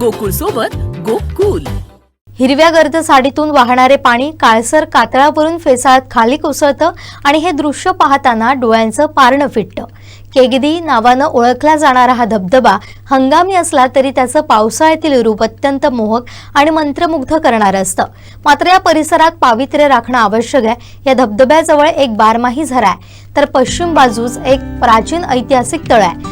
गोकुळ सोबत गोकुल. हिरव्या गर्द साडीतून वाहणारे पाणी काळसर कातळावरून फेसाळत खाली कोसळतं आणि हे दृश्य पाहताना डोळ्यांचं पारणं फिटतं. केगदी नावानं ओळखला जाणारा हा धबधबा हंगामी असला तरी त्याचं पावसाळ्यातील रूप अत्यंत मोहक आणि मंत्रमुग्ध करणारं असतं. मात्र या परिसरात पावित्र्य राखणं आवश्यक आहे. या धबधब्याजवळ एक बारमाही झरा आहे. तर पश्चिम बाजूस एक प्राचीन ऐतिहासिक तळ आहे.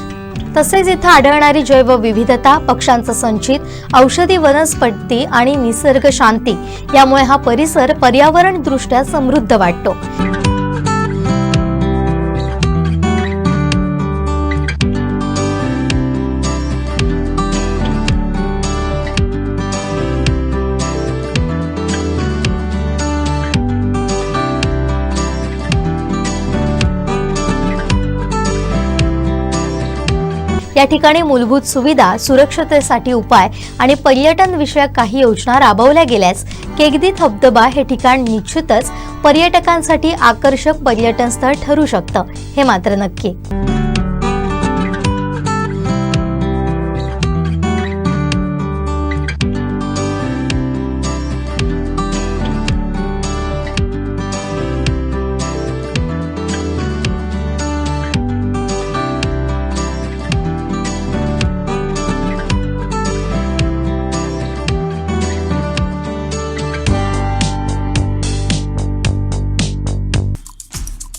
तसेच इथं आढळणारी जैवविविधता पक्ष्यांचं संचित औषधी वनस्पती आणि निसर्ग शांती यामुळे हा परिसर पर्यावरणदृष्ट्या समृद्ध वाटतो. या ठिकाणी मूलभूत सुविधा सुरक्षतेसाठी उपाय आणि पर्यटन विषयक काही योजना राबवल्या गेल्यास केगदी धबधबा हे ठिकाण निश्चितच पर्यटकांसाठी आकर्षक पर्यटन स्थळ ठरू शकतं हे मात्र नक्की.